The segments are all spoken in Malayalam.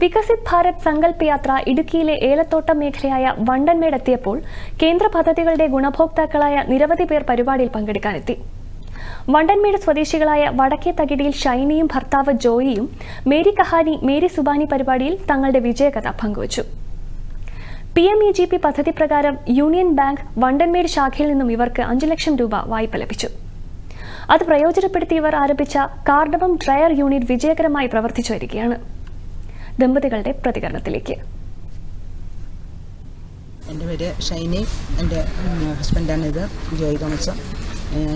വികസിത് ഭാരത് സങ്കല്പ് യാത്ര ഇടുക്കിയിലെ ഏലത്തോട്ടം മേഖലയായ വണ്ടൻമേട് എത്തിയപ്പോൾ കേന്ദ്ര പദ്ധതികളുടെ ഗുണഭോക്താക്കളായ നിരവധി പേർ പരിപാടിയിൽ പങ്കെടുക്കാനെത്തി. വണ്ടൻമേട് സ്വദേശികളായ വടക്കേ തകിടിയിൽ ഷൈനിയും ഭർത്താവ് ജോയിയും മേരി കഹാനി മേരി സുബാനി പരിപാടിയിൽ തങ്ങളുടെ വിജയകഥ പങ്കുവച്ചു. P M E G P പദ്ധതി പ്രകാരം യൂണിയൻ ബാങ്ക് വണ്ടൻമേട് ശാഖയിൽ നിന്നും ഇവർക്ക് അഞ്ചു ലക്ഷം രൂപ വായ്പ ലഭിച്ചു. അത് പ്രയോജനപ്പെടുത്തി ഇവർ ആരംഭിച്ച കാർഡമം ഡ്രയർ യൂണിറ്റ് വിജയകരമായി പ്രവർത്തിച്ചു വരികയാണ്. ദമ്പതികളുടെ പ്രതികരണത്തിലേക്ക്. എന്റെ പേര് ഷൈനി. എന്റെ ഹസ്ബൻഡാണിത് ജോയി തോമസ്.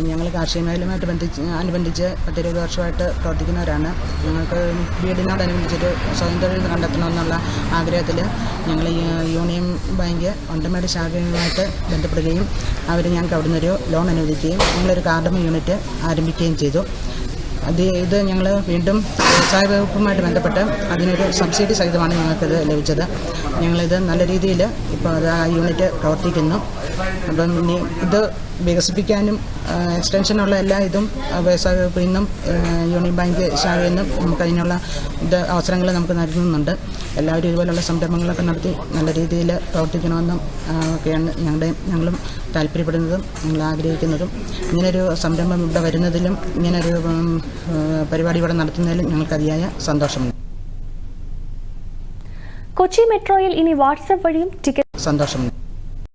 ഞങ്ങൾ കാർഷിക മേഖലയുമായിട്ട് ബന്ധിച്ച് അനുബന്ധിച്ച് പത്തിരുപത് വർഷമായിട്ട് പ്രവർത്തിക്കുന്നവരാണ്. ഞങ്ങൾക്ക് വീടിനോടനുബന്ധിച്ചൊരു സ്വയം തൊഴിൽ കണ്ടെത്തണമെന്നുള്ള ആഗ്രഹത്തിൽ ഞങ്ങൾ യൂണിയൻ ബാങ്ക് ഒണ്ടമേട് ശാഖയുമായിട്ട് ബന്ധപ്പെടുകയും അവർ ഞങ്ങൾക്ക് അവിടുന്ന് ഒരു ലോൺ അനുവദിക്കുകയും ഞങ്ങളൊരു കാർഡമ യൂണിറ്റ് ആരംഭിക്കുകയും ചെയ്തു. അത് ഇത് ഞങ്ങൾ വീണ്ടും വ്യവസായ വകുപ്പുമായിട്ട് ബന്ധപ്പെട്ട് അതിനൊരു സബ്സിഡി സഹിതമാണ് ഞങ്ങൾക്കിത് ലഭിച്ചത്. ഞങ്ങളിത് നല്ല രീതിയിൽ ഇപ്പോൾ അത് ആ യൂണിറ്റ് പ്രവർത്തിക്കുന്നു. അപ്പം ഇനി ഇത് വികസിപ്പിക്കാനും എക്സ്റ്റൻഷനുള്ള എല്ലാ ഇതും വ്യവസായ വകുപ്പിൽ നിന്നും യൂണിയൻ ബാങ്ക് ശാഖയിൽ നിന്നും നമുക്ക് അതിനുള്ള ഇത് അവസരങ്ങൾ നമുക്ക് നൽകുന്നുണ്ട്. എല്ലാവരും ഇതുപോലുള്ള സംരംഭങ്ങളൊക്കെ നടത്തി നല്ല രീതിയിൽ പ്രവർത്തിക്കണമെന്നും ഒക്കെയാണ് ഞങ്ങളുടെ ഞങ്ങളും താല്പര്യപ്പെടുന്നതും ഞങ്ങൾ ആഗ്രഹിക്കുന്നതും. ഇങ്ങനൊരു സംരംഭം ഇവിടെ വരുന്നതിലും ഇങ്ങനൊരു പരിപാടി ഇവിടെ നടത്തുന്നതിലും ഞങ്ങൾക്ക് അതിയായ സന്തോഷമുണ്ട്. കൊച്ചി മെട്രോയിൽ ഇനി വാട്സപ്പ് വഴിയും ടിക്കറ്റ് സന്തോഷമുണ്ട്.